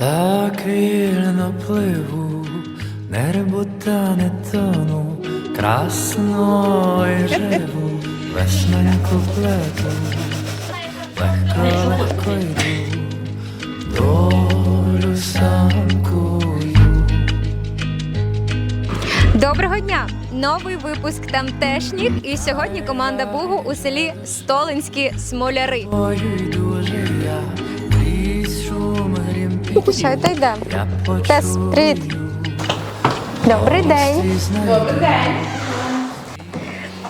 Так вільно пливу, не рибу та не тону, красно і живу, веснянку плету, легко, легко йду, долю самкую. Доброго дня! Новий випуск тамтешніх. І сьогодні команда Бугу у селі Столинські Смоляри. Ой, йду грім та йдемо. Тес, привіт. Добрий день. Добрий день.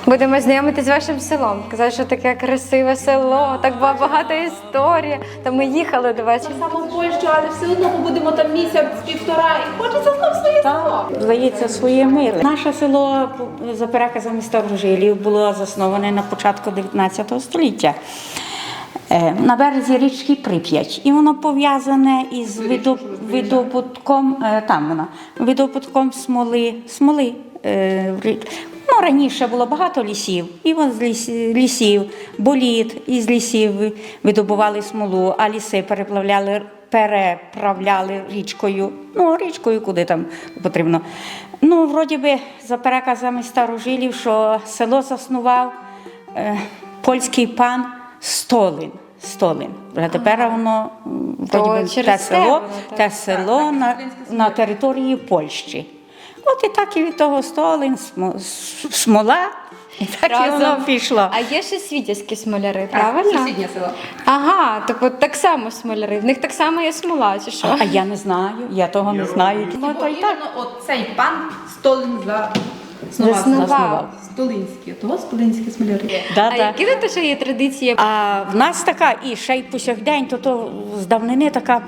Будемо знайомитись з вашим селом. Казали, що таке красиве село, так була багата історія. Та ми їхали до вас. Саме в Польщу, але все одно побудемо там місяць, півтора, і хочеться знов своє село. Здається, своє миле. Наше село за переказами старожилів було засноване на початку 19 століття. На березі річки Прип'ять. І воно пов'язане із видоб- видобутком, там вона, видобутком смоли, смоли. Ну, раніше було багато лісів, і з лісів, боліт, із лісів видобували смолу, а ліси переплавляли, переправляли річкою. Ну, річкою, куди там потрібно. Ну, вроді би, за переказами старожилів, що село заснував е, польський пан Столин. Столин. Вже тепер воно вроді би, те те село, те село на, на території Польщі. От і так і від того Столин, смо- смола, і так і воно пішло. А є ще світязькі смоляри, правильно? Сусіднє село. Ага, так от так само смоляри. В них так само є смола, чи що? А я не знаю, я того не знаю. Ну, то й так. от цей пан Столин за Заснував. Столинські, того Столинські смоляри. Да, А да. які тут ще є традиції? А в нас така, і ще й по сьогодень, то, то з давнини така,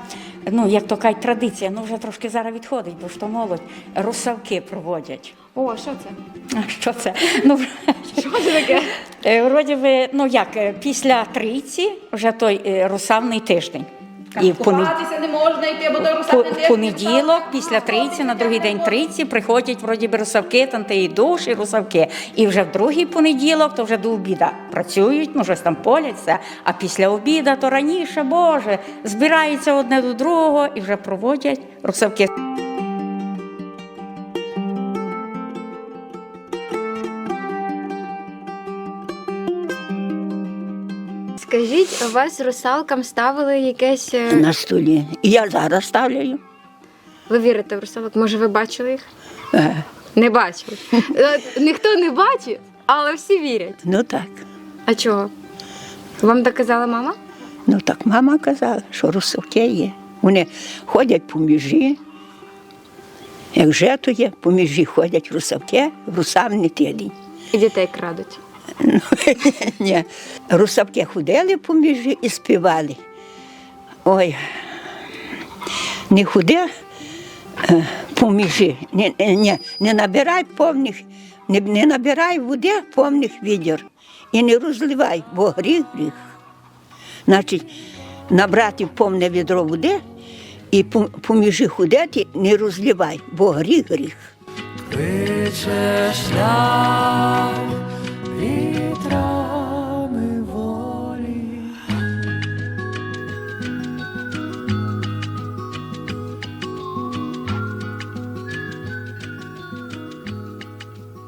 ну як то кажуть, традиція, ну вже трошки зараз відходить, бо ж то молодь, русавки проводять. О, що це? А що це? Ну, Що це таке? е, вроді би, ну як, е, після трійці вже той е, русавний тиждень. І в понед... Не можна йти, бо в понеділок, після триці, на другий день триці приходять вроді би русавки, там те і душ, і русавки. І вже в другий понеділок, то вже до обіда працюють, ну щось там поляться. А після обіда, то раніше, Боже, збираються одне до другого і вже проводять русавки. Скажіть, у вас русалкам ставили якесь. е, на столі. І я зараз ставлю. Ви вірите в русалок? Може, ви бачили їх? Е, Не бачили. Е, Ніхто не бачить, але всі вірять. Ну так. А чого? Вам так казала мама? Ну так мама казала, що русовки є. Вони ходять по міжі. Як жето є, по міжі ходять русавки, русавний тиждень. І дітей крадуть. Ні. Русавки ходили по міжі і співали. Ой, не ходи е, по міжі, не, не, не набирай повних, не, не набирай води повних відір і не розливай, бо гріх гріх. Значить, набрати повне відро води і по, по ходити не розливай, бо гріх гріх. Кличе шлях вітрами волі.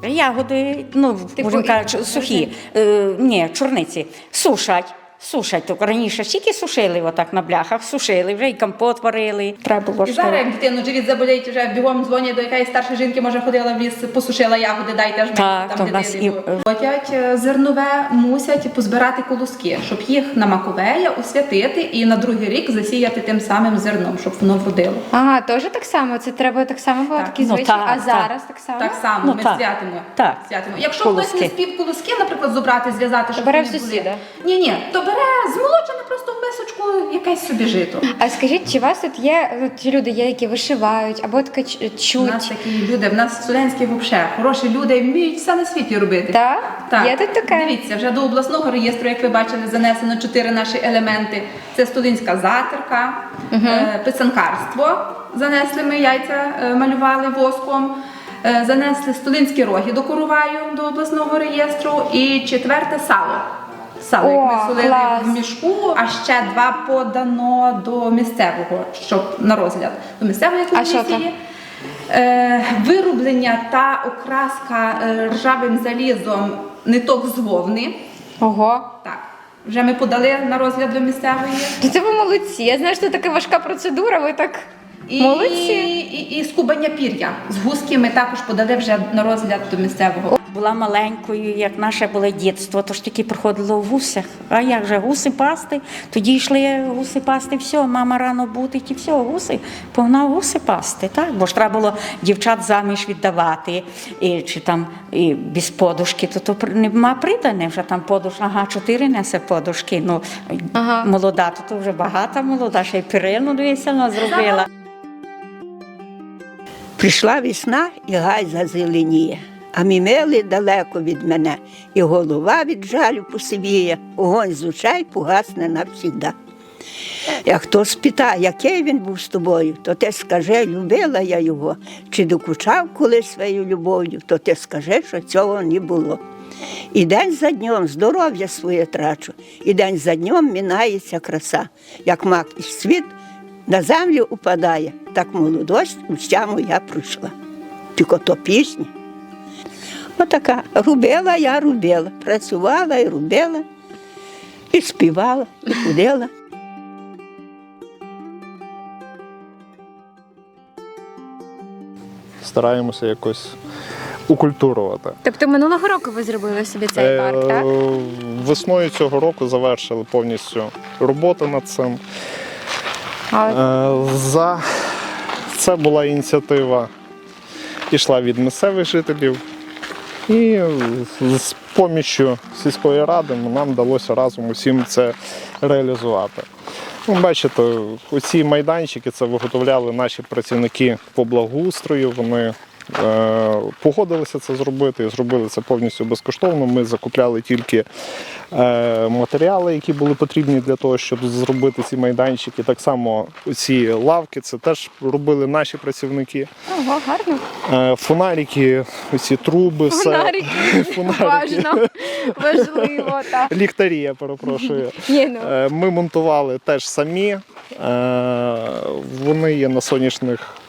Ягоди, ну, можемо кажучи, сухі, е, ні, чорниці, сушать. Сушать, то раніше тільки сушили отак на бляхах, сушили, вже і компот варили. Треба було І що. зараз, як дитину живіт заболить, вже бігом дзвонять до якоїсь старшої жінки, може ходила в ліс, посушила ягоди, дайте аж Так, там то в нас і- Хотять е, зернове, мусять позбирати колоски, щоб їх на маковея освятити і на другий рік засіяти тим самим зерном, щоб воно вродило. Ага, теж так само. Це треба так само було Так. такі Ну, звичаї. так, а так. зараз так само. Так само Ну, ми так. святимо. Так. святимо. Якщо Колоски. хтось не спів колоски, наприклад, зобрати, зв'язати, щоб бере вони в сусіда. Ні, ні, то бере змолочене просто в мисочку якесь собі жито. А скажіть, чи у вас тут є от, ті люди, є, які вишивають, або ч- У нас такі люди, в нас студентські взагалі хороші люди вміють все на світі робити. Так? Є тут таке? Дивіться, вже до обласного реєстру, як ви бачили, занесено чотири наші елементи. Це студентська затерка, е, писанкарство. Занесли ми яйця, е, малювали воском. Е, Занесли студентські роги до Короваю до обласного реєстру. І четверте сало. Сало, як ми солили клас. в мішку, а ще два подано до місцевого, щоб на розгляд до місцевої комісії. Е, вирублення та окраска е, ржавим залізом ниток з вовни. Ого. Так, вже ми подали на розгляд до місцевої. Це ви молодці. Я знаю, що це така важка процедура, ви так І, молодці. і, і скубання пір'я з гуски ми також подали вже на розгляд до місцевого. Була маленькою, як наше було дитинство, то ж тільки проходило в гусях. А як же гуси пасти? Тоді йшли гуси пасти, все, мама рано будить і все, гуси, погнав гуси пасти. Так? Бо ж треба було дівчат заміж віддавати, і, чи там і без подушки, то, то нема придане, вже там подушка, ага, чотири несе подушки. Ну, Ага. молода, то, то вже багата молода, ще й перину дивися, вона зробила. Прийшла весна і гай зазеленіє, а мімели далеко від мене, і голова від жалю посивіє, огонь з очей погасне навсігда. Як хто спитає, який він був з тобою, то ти скаже, любила я його, чи докучав колись своєю любов'ю, то ти скажи, що цього не було. І день за днем здоров'я своє трачу, і день за днем мінається краса, як мак і світ на землю упадає, так молодость уся моя пройшла. Тільки то пісня. Отака рубила я рубила, працювала і рубила, і співала, і ходила. стараємося якось укультурувати. Тобто минулого року ви зробили собі цей парк, так? Е, Весною цього року завершили повністю роботу над цим. А Е, За це була ініціатива, йшла від місцевих жителів. І з- поміччю сільської ради нам вдалося разом усім це реалізувати. Ну, бачите, оці майданчики це виготовляли наші працівники по благоустрою. Вони погодилися це зробити зробили це повністю безкоштовно. Ми закупляли тільки е, матеріали, які були потрібні для того, щоб зробити ці майданчики. Так само ці лавки це теж робили наші працівники. ого, гарно. Е, Фонарики, оці труби, все. Фонарики. Фонарики. Важно, важливо, так. Ліхтарі, я перепрошую. Ні, ну. Е, Ми монтували теж самі. Е, Вони є на сонячних е,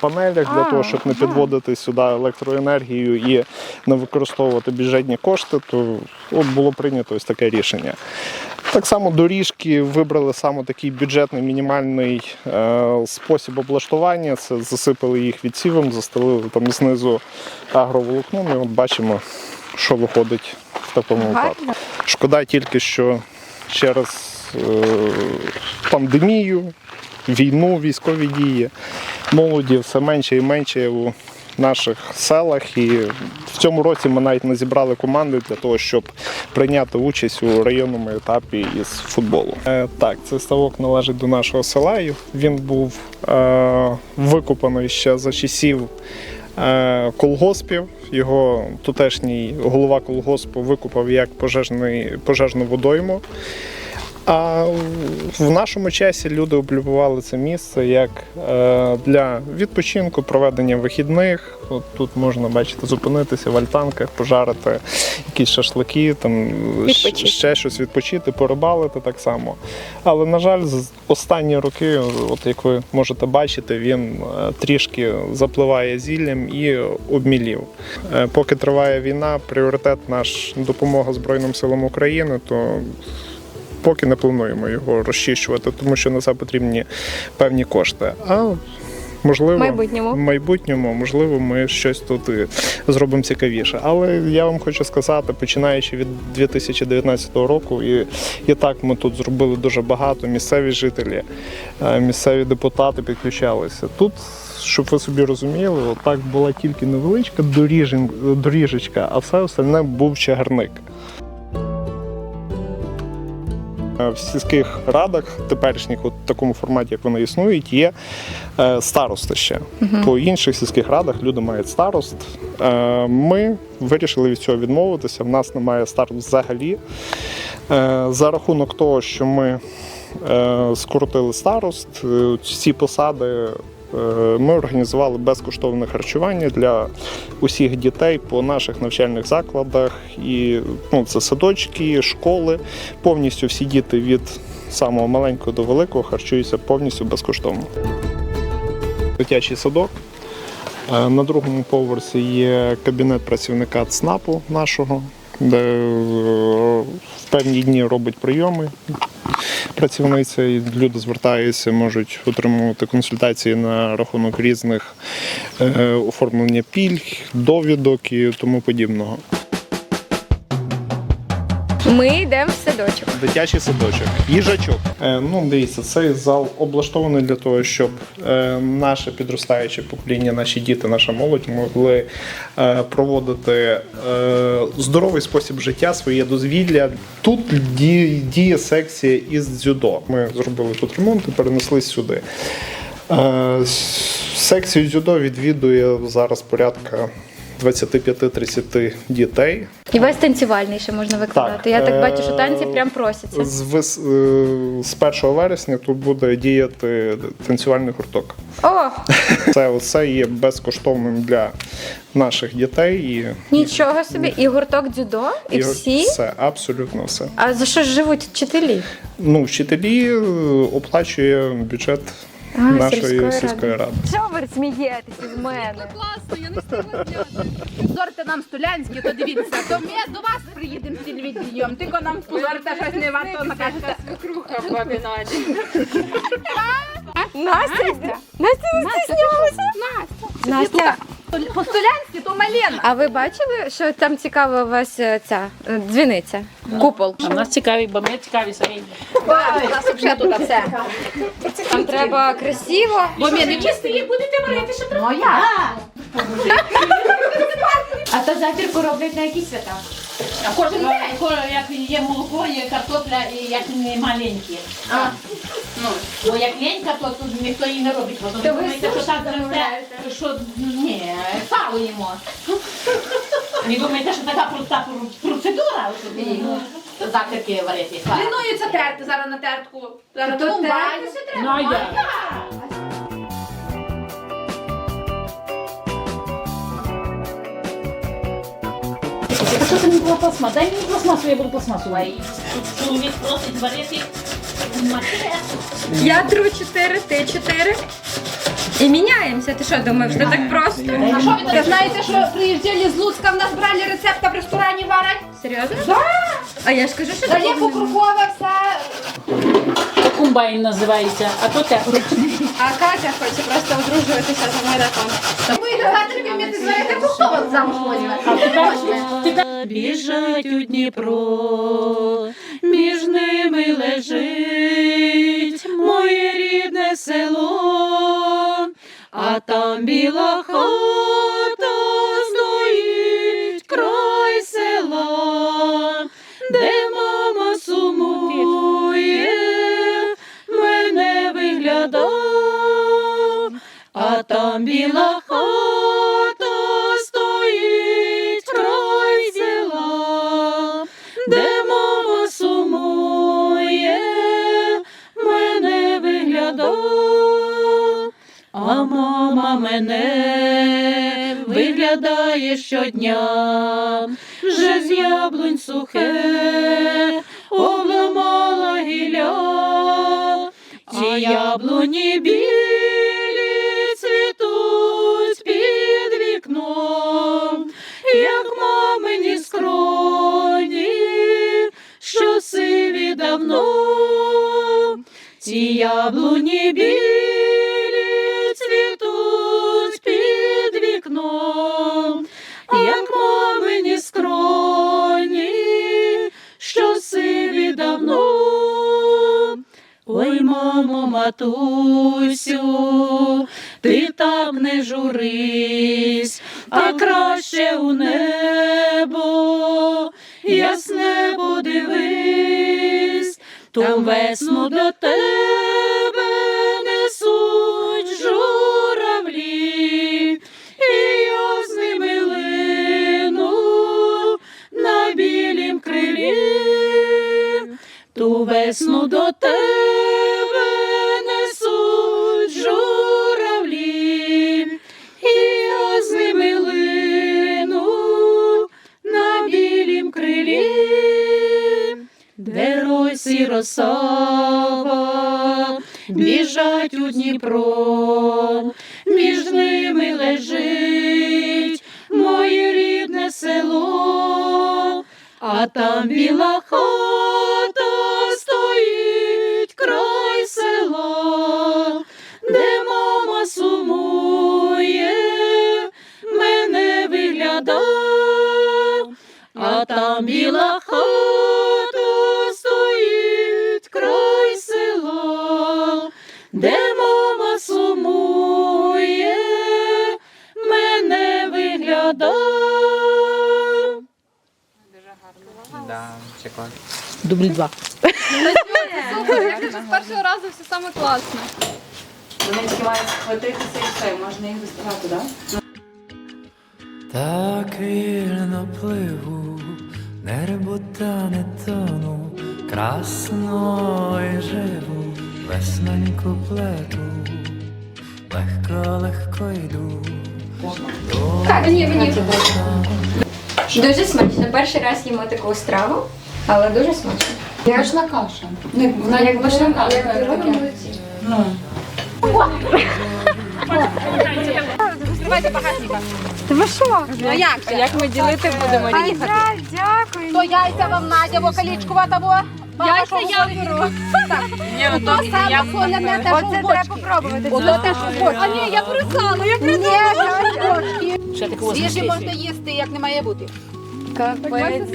панелях для А, того, щоб не підводити сюди електроенергію і не використовувати бюджетні кошти, то от було прийнято ось таке рішення. Так само доріжки вибрали саме такий бюджетний мінімальний е, спосіб облаштування. Це засипали їх відсівом, застелили там знизу агроволокном. І от бачимо, що виходить в такому випадку. Шкода тільки, що через е, пандемію, війну, військові дії, молоді все менше і менше у наших селах. І в цьому році ми навіть не зібрали команди для того, щоб прийняти участь у районному етапі із футболу. Е, так, цей ставок належить до нашого села. і Він був е, викопаний ще за часів е, колгоспів. Його тутешній голова колгоспу викупав як пожежний, пожежну водойму. А в нашому часі люди облюбували це місце як е, для відпочинку, проведення вихідних. От тут можна бачити, зупинитися в альтанках, пожарити якісь шашлики, там Відпочити. ще щось відпочити, порибалити так само. Але на жаль, з останні роки, от як ви можете бачити, він е, трішки запливає зіллям і обмілів. Е, Поки триває війна, пріоритет наш допомога Збройним силам України, то поки не плануємо його розчищувати, тому що на це потрібні певні кошти. А можливо, В майбутньому. в майбутньому, можливо, ми щось тут і зробимо цікавіше. Але я вам хочу сказати, починаючи від 2019 року, і, і так ми тут зробили дуже багато. Місцеві жителі, е, місцеві депутати підключалися. Тут. Щоб ви собі розуміли, отак була тільки невеличка доріжечка, а все остальне був чагарник. Е, В сільських радах, теперішніх, у такому форматі, як вони існують, є староста ще. ще. По інших сільських радах люди мають старост. Е, Ми вирішили від цього відмовитися. В нас немає старост взагалі. Е, За рахунок того, що ми е, скоротили старост, е, ці посади е, ми організували безкоштовне харчування для усіх дітей по наших навчальних закладах. І ну, це садочки, школи. Повністю всі діти від самого маленького до великого харчуються повністю безкоштовно. Дитячий садок. Е, На другому поверсі є кабінет працівника ЦНАПу нашого, де е, в певні дні робить прийоми працівниця, і люди звертаються, можуть отримувати консультації на рахунок різних е, оформлення пільг, довідок і тому подібного. Ми йдемо в садочок. Дитячий садочок, їжачок. Е, ну, дивіться, цей зал облаштований для того, щоб е, наше підростаюче покоління, наші діти, наша молодь могли е, проводити е, здоровий спосіб життя, своє дозвілля. Тут діє, діє секція із дзюдо. Ми зробили тут ремонт і перенесли сюди. Е, секцію дзюдо відвідує зараз порядка 25-30 дітей. І весь танцювальний ще можна викладати. Так, Я так е, бачу, що танці прям просяться. З, вис- е, з 1 вересня тут буде діяти танцювальний гурток. О, Це оце є безкоштовним для наших дітей і, нічого собі, і гурток дзюдо, і всі. все, абсолютно все. А за що живуть вчителі? Ну, вчителі е, оплачує бюджет А, нашої сільської сільської, ради. ради. Що ви смієтеся з мене? Зорте нам столянські, то дивіться, то ми до вас приїдемо з телевізієм, тільки нам позорте щось не варто накажете. Настя, Настя не Настя, Настя, По-столянськи, то малена. а ви бачили, що там цікава у вас е, ця е, дзвіниця? Купол. А в нас цікаві, бо ми цікаві самі. У нас вже тут все. Там треба красиво. Бо ми не чисті, будете варити, що треба. Ну. А то затірку роблять на якісь свята? А кожен день. Як є молоко, є картопля і як не маленькі. Ну, бо як ленька, то тут ніхто її не робить. Бо ви думаєте, що так росте, що ні, сало їмо. Ви думаєте, що така проста процедура, щоб її затірки варити? Планується терти зараз на тертку. Зараз То тумбайтеся Ну, треба. Я? А що це не була пластмаса? Дай мені пластмасу, я буду пластмасу варити. Чоловік просить варити. Я тру 4, ти 4. І міняємося. Ти що думаєш, це так просто? А що ви так знаєте, що приїжджали з Луцька, в нас брали рецепт, а в ресторані варять? Серйозно? Да. А я ж кажу, що такого покрукове все. Комбайн називається, а то те. А Катя хоче просто одружуватися за марафон. Хто вас замуж возьме? біжать у Дніпро, між ними лежить моє рідне село, а там біла хата там біла хата стоїть край села, де мама сумує, мене виглядав, а мама мене виглядає щодня, вже з яблунь сухе, обламала гілля, ті яблуні білі яблуні білі цвітуть під вікном, як мамині скроні, що сиві давно. Ой, мамо, матусю, ти так не журись, а краще у небо, ясне подивись, ту весну до тебе Весну до тебе несуть журавлі і озими лину на білім крилі, де росі росава біжать у Дніпро, між ними лежить моє рідне село, а там біла хата. Там біла хата стоїть край села, де мама сумує, мене вигляда. Дубль два. З першого разу все саме класне. Вони мають схватитися і все, можна їх доставати, так? Так вільно пливу, не рибу та не тону, красно і живу, весноньку плету, легко, легко йду. Так, ні, мені. Дуже смачно. Перший раз їмо таку страву, але дуже смачно. Пашна каша. Вона як башня, як Ну а як? Як ми ділити будемо? Ай, дякую. То яйця вам Надя, во колічкова того. Яйця я беру. То саме соляне теж Оце у треба бочці. попробувати. Ото теж у бочці. А ні, я бросала, я Ні, у бочці. Свіжі можна їсти, як не має бути. Дякую.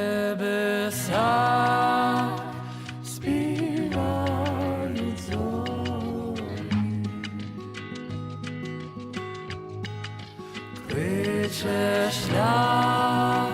Небеса Кличе шлях